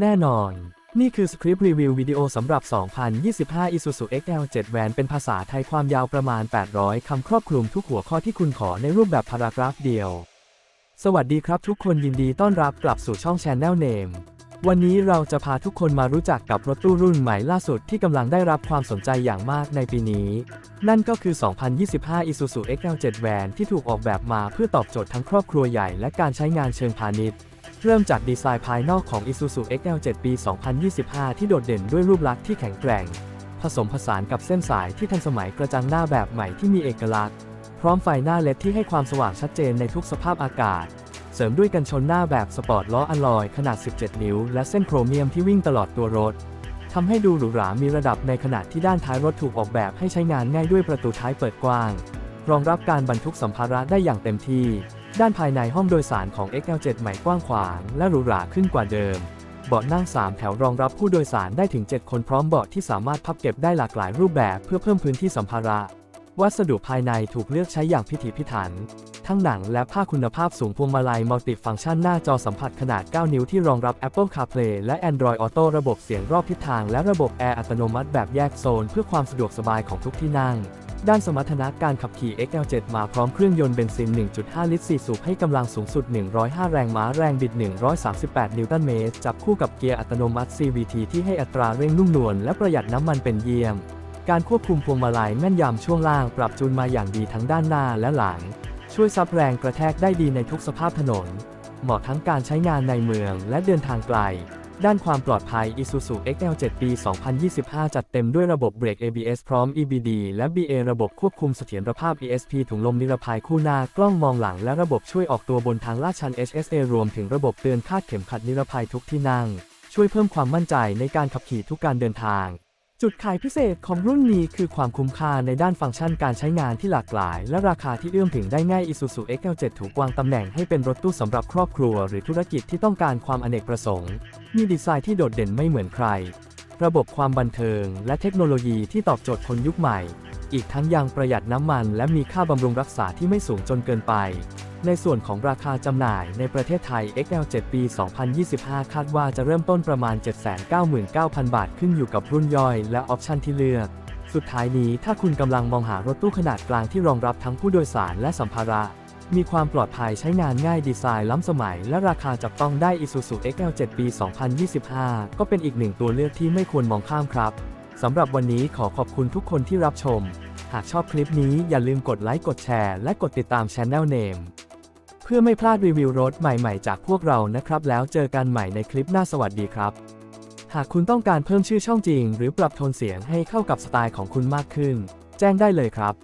แน่นอน นี่คือสคริปต์รีวิววิดีโอสำหรับ 2025 Isuzu XL7 Van เป็นภาษาไทยความยาวประมาณ 800 คำครอบคลุมทุกหัวข้อที่คุณขอในรูปแบบพารากราฟเดียว สวัสดีครับทุกคนยินดีต้อนรับกลับสู่ช่อง Channel Name วันนี้เราจะพาทุกคนมารู้จักกับรถตู้รุ่นใหม่ล่าสุดที่กำลังได้รับความสนใจอย่างมากในปีนี้ นั่นก็คือ 2025 Isuzu XL7 Van ที่ถูกออกแบบมาเพื่อตอบโจทย์ทั้งครอบครัวใหญ่และการใช้งานเชิงพาณิชย์ เริ่มจากดีไซน์ภายนอกของ Isuzu XL7 ปี 2025 ที่โดดเด่นด้วยรูปลักษณ์ที่แข็งแกร่ง ผสมผสานกับเส้นสายที่ทันสมัยกระจังหน้าแบบใหม่ที่มีเอกลักษณ์ พร้อมไฟหน้าเลดที่ให้ความสว่างชัดเจนในทุกสภาพอากาศ เสริมด้วยกันชนหน้าแบบสปอร์ตล้ออะลอยขนาด 17 นิ้ว และเส้นโครเมียมที่วิ่งตลอดตัวรถทำให้ดูหรูหรา มีระดับในขณะที่ด้านท้ายรถถูกออกแบบให้ใช้งานง่ายด้วยประตูท้ายเปิดกว้าง รองรับการบรรทุกสัมภาระได้อย่างเต็มที่ ด้านภายในห้องโดยสารของ XL7 ใหม่กว้างขวาง และหรูหราขึ้นกว่าเดิม เบาะนั่ง 3 แถวรองรับผู้โดยสารได้ถึง 7 คนพร้อมเบาะที่สามารถพับเก็บได้หลากหลายรูปแบบเพื่อเพิ่มพื้นที่สัมภาระ วัสดุภายในถูกเลือกใช้อย่างพิถีพิถัน ทั้งหนังและผ้าคุณภาพสูงพวงมาลัยมัลติฟังก์ชันหน้าจอสัมผัสขนาด 9 นิ้วที่รองรับ Apple CarPlay และ Android Auto ระบบเสียงรอบทิศทางและระบบแอร์อัตโนมัติแบบแยกโซน เพื่อความสะดวกสบายของทุกที่นั่ง ด้านสมรรถนะการขับขี่ XL7 มาพร้อมเครื่องยนต์เบนซิน 1.5 ลิตร 4 สูบให้กำลังสูงสุด 105 แรงม้าแรงบิด 138 นิวตันเมตร จับคู่กับเกียร์อัตโนมัติ CVT ที่ให้อัตราเร่งนุ่มนวลและประหยัดน้ำมันเป็นเยี่ยม การควบคุมพวงมาลัยแม่นยำช่วงล่างปรับจูนมาอย่างดีทั้งด้านหน้าและหลัง ช่วยซับแรงกระแทกได้ดีในทุกสภาพถนน เหมาะทั้งการใช้งานในเมืองและเดินทางไกล ด้านความปลอดภัย Isuzu XL7 ปี 2025 จัดเต็มด้วยระบบเบรก ABS พร้อม EBD และ BA ระบบควบคุมเสถียรภาพ ESP ถุงลมนิรภัยคู่หน้ากล้องมองหลังและระบบช่วยออกตัวบนทางลาดชัน HSA รวมถึงระบบเตือนคาดเข็มขัดนิรภัยทุกที่นั่ง ช่วยเพิ่มความมั่นใจในการขับขี่ทุกการเดินทาง จุดขายพิเศษของรุ่นนี้คือความคุ้มค่าในด้านฟังก์ชันการใช้งานที่หลากหลาย และราคาที่เอื้อมถึงได้ง่าย Isuzu XL7 ถูกวางตำแหน่งให้เป็นรถตู้สำหรับครอบครัว หรือธุรกิจที่ต้องการความอเนกประสงค์ มีดีไซน์ที่โดดเด่นไม่เหมือนใคร ระบบความบันเทิง และเทคโนโลยีที่ตอบโจทย์คนยุคใหม่ อีกทั้งยังประหยัดน้ำมัน และมีค่าบำรุงรักษาที่ไม่สูงจนเกินไป ในส่วนของราคาจำหน่ายในประเทศไทย XL7 ปี 2025 คาดว่าจะเริ่มต้นประมาณ 799,000 บาทขึ้นอยู่กับรุ่นย่อยและออปชันที่เลือก สุดท้ายนี้ถ้าคุณกำลังมองหารถตู้ขนาดกลางที่รองรับทั้งผู้โดยสารและสัมภาระ มีความปลอดภัยใช้งานง่ายดีไซน์ล้ำสมัย และราคาจับต้องได้ Isuzu XL7 ปี 2025 ก็เป็นอีกหนึ่งตัวเลือกที่ไม่ควรมองข้ามครับสำหรับวันนี้ขอขอบคุณทุกคนที่รับชม หากชอบคลิปนี้อย่าลืมกดไลค์กดแชร์และกดติดตาม Channel Name เพื่อไม่พลาดรีวิวรถใหม่ๆ จากพวกเรานะครับ แล้วเจอกันใหม่ในคลิปหน้าสวัสดีครับ หากคุณต้องการเพิ่มชื่อช่องจริง หรือปรับโทนเสียงให้เข้ากับสไตล์ของคุณมากขึ้น แจ้งได้เลยครับ